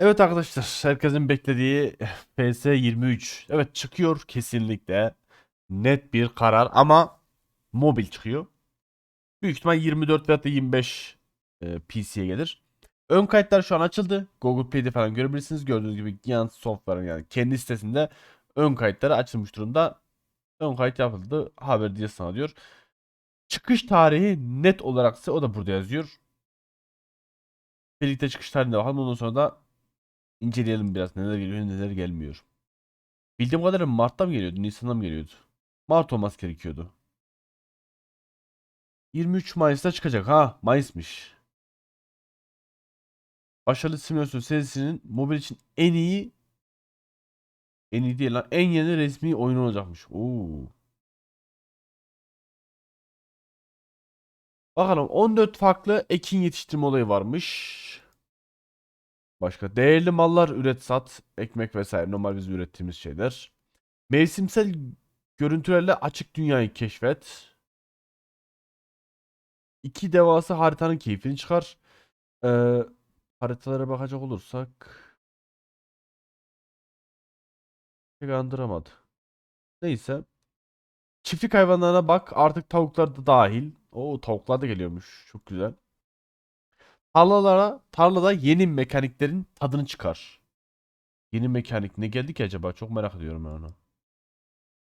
Evet arkadaşlar, herkesin beklediği PS 23. Evet çıkıyor kesinlikle. Net bir karar ama mobil çıkıyor. Büyük ihtimal 24 veya da 25 e, PC'ye gelir. Ön kayıtlar şu an açıldı. Google Play'de falan görebilirsiniz. Gördüğünüz gibi Giant Software'ın yani kendi sitesinde ön kayıtları açılmış durumda. Ön kayıt yapıldı. Haber diye sana diyor. Çıkış tarihi net olarak ise o da burada yazıyor. Birlikte çıkış tarihine bakalım. Ondan sonra da inceleyelim biraz neler geliyor neler gelmiyor. Bildiğim kadarıyla Mart'ta mı geliyordu? Nisan'da mı geliyordu? Mart olması gerekiyordu. 23 Mayıs'ta çıkacak ha. Mayıs'mış. Başarılı simülasyon serisinin mobil için en iyi en iyi değil lan. En yeni resmi oyun olacakmış. Oo. Bakalım 14 farklı ekin yetiştirme olayı varmış. Başka değerli mallar üret sat, ekmek vesaire normal biz ürettiğimiz şeyler. Mevsimsel görüntülerle açık dünyayı keşfet. İki devasa haritanın keyfini çıkar. Ee, haritalara bakacak olursak pek andıramadı. Neyse. Çiftlik hayvanlarına bak. Artık tavuklar da dahil. Oo tavuklar da geliyormuş. Çok güzel. Tarlalara, tarlada yeni mekaniklerin tadını çıkar. Yeni mekanik ne geldi ki acaba? Çok merak ediyorum ben onu.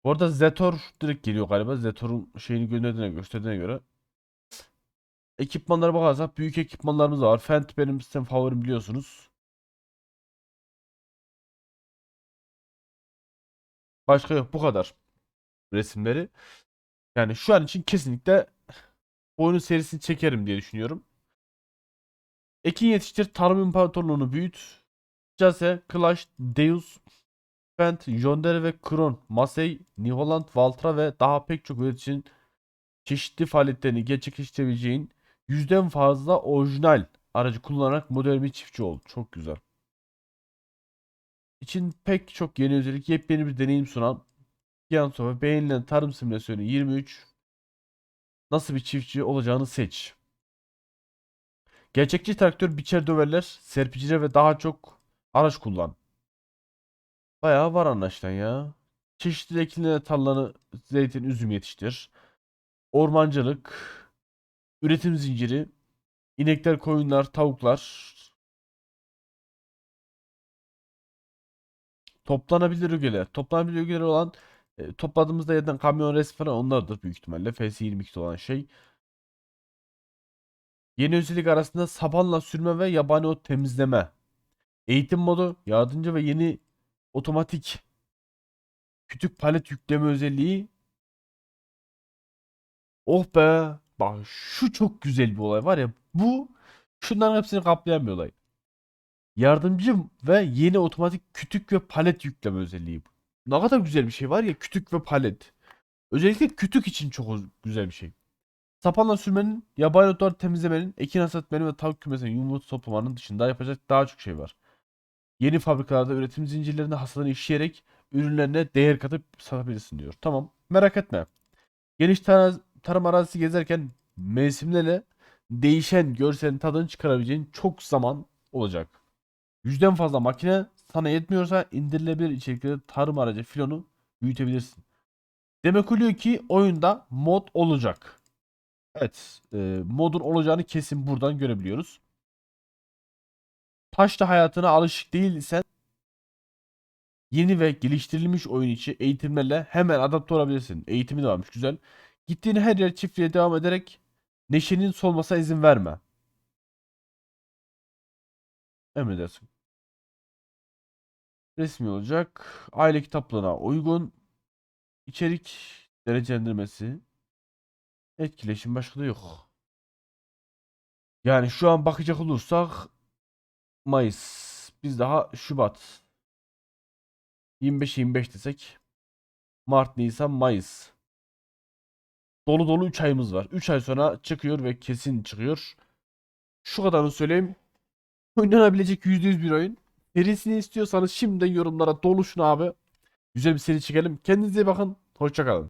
Bu arada Zetor direkt geliyor galiba. Zetor'un şeyini gönderdiğine, gösterdiğine göre. Ekipmanlara bakarsak büyük ekipmanlarımız var. Fent benim sistem favorim biliyorsunuz. Başka yok. Bu kadar. Resimleri. Yani şu an için kesinlikle oyunun serisini çekerim diye düşünüyorum. Ekin yetiştir, tarım imparatorluğunu büyüt. Jase, Clash, Deus, Fent, Yonder ve Kron, Masey, New Holland, Valtra ve daha pek çok üreticinin çeşitli faaliyetlerini gerçekleştirebileceğin yüzden fazla orijinal aracı kullanarak modern bir çiftçi ol. Çok güzel. İçin pek çok yeni özellik, yepyeni bir deneyim sunan Gianto ve beğenilen tarım simülasyonu 23 nasıl bir çiftçi olacağını seç. Gerçekçi traktör biçer döverler, serpiciler ve daha çok araç kullan. Bayağı var anlaşılan ya. Çeşitli ekinlerle tarlanı zeytin, üzüm yetiştir. Ormancılık, üretim zinciri, inekler, koyunlar, tavuklar. Toplanabilir ögeler. Toplanabilir ögeler olan e, topladığımızda yerden kamyon resmi falan onlardır büyük ihtimalle. FS22'de olan şey. Yeni özellik arasında sapanla sürme ve yabani ot temizleme. Eğitim modu, yardımcı ve yeni otomatik kütük palet yükleme özelliği. Oh be. Bak şu çok güzel bir olay var ya. Bu şunların hepsini kaplayan bir olay. Yardımcı ve yeni otomatik kütük ve palet yükleme özelliği. Ne kadar güzel bir şey var ya kütük ve palet. Özellikle kütük için çok güzel bir şey. Sapanla sürmenin, yabani otları temizlemenin, ekin hasatmenin ve tavuk kümesinin yumurta toplamanın dışında yapacak daha çok şey var. Yeni fabrikalarda üretim zincirlerinde hasadan işleyerek ürünlerine değer katıp satabilirsin diyor. Tamam merak etme. Geniş tar tarım arazisi gezerken mevsimlerle değişen görselin tadını çıkarabileceğin çok zaman olacak. Yüzden fazla makine sana yetmiyorsa indirilebilir içerikli tarım aracı filonu büyütebilirsin. Demek oluyor ki oyunda mod olacak. Evet, e, modun olacağını kesin buradan görebiliyoruz. Taşla hayatına alışık değilsen yeni ve geliştirilmiş oyun içi eğitimlerle hemen adapte olabilirsin. Eğitimi de varmış güzel. Gittiğin her yer çiftliğe devam ederek neşenin solmasına izin verme. Emredersin. Resmi olacak. Aile kitaplığına uygun. içerik derecelendirmesi. Etkileşim başka da yok. Yani şu an bakacak olursak Mayıs. Biz daha Şubat. 25-25 desek. Mart, Nisan, Mayıs. Dolu dolu 3 ayımız var. 3 ay sonra çıkıyor ve kesin çıkıyor. Şu kadarını söyleyeyim. Oynanabilecek %100 bir oyun. Serisini istiyorsanız şimdiden yorumlara doluşun abi. Güzel bir seri çekelim. Kendinize iyi bakın. Hoşçakalın.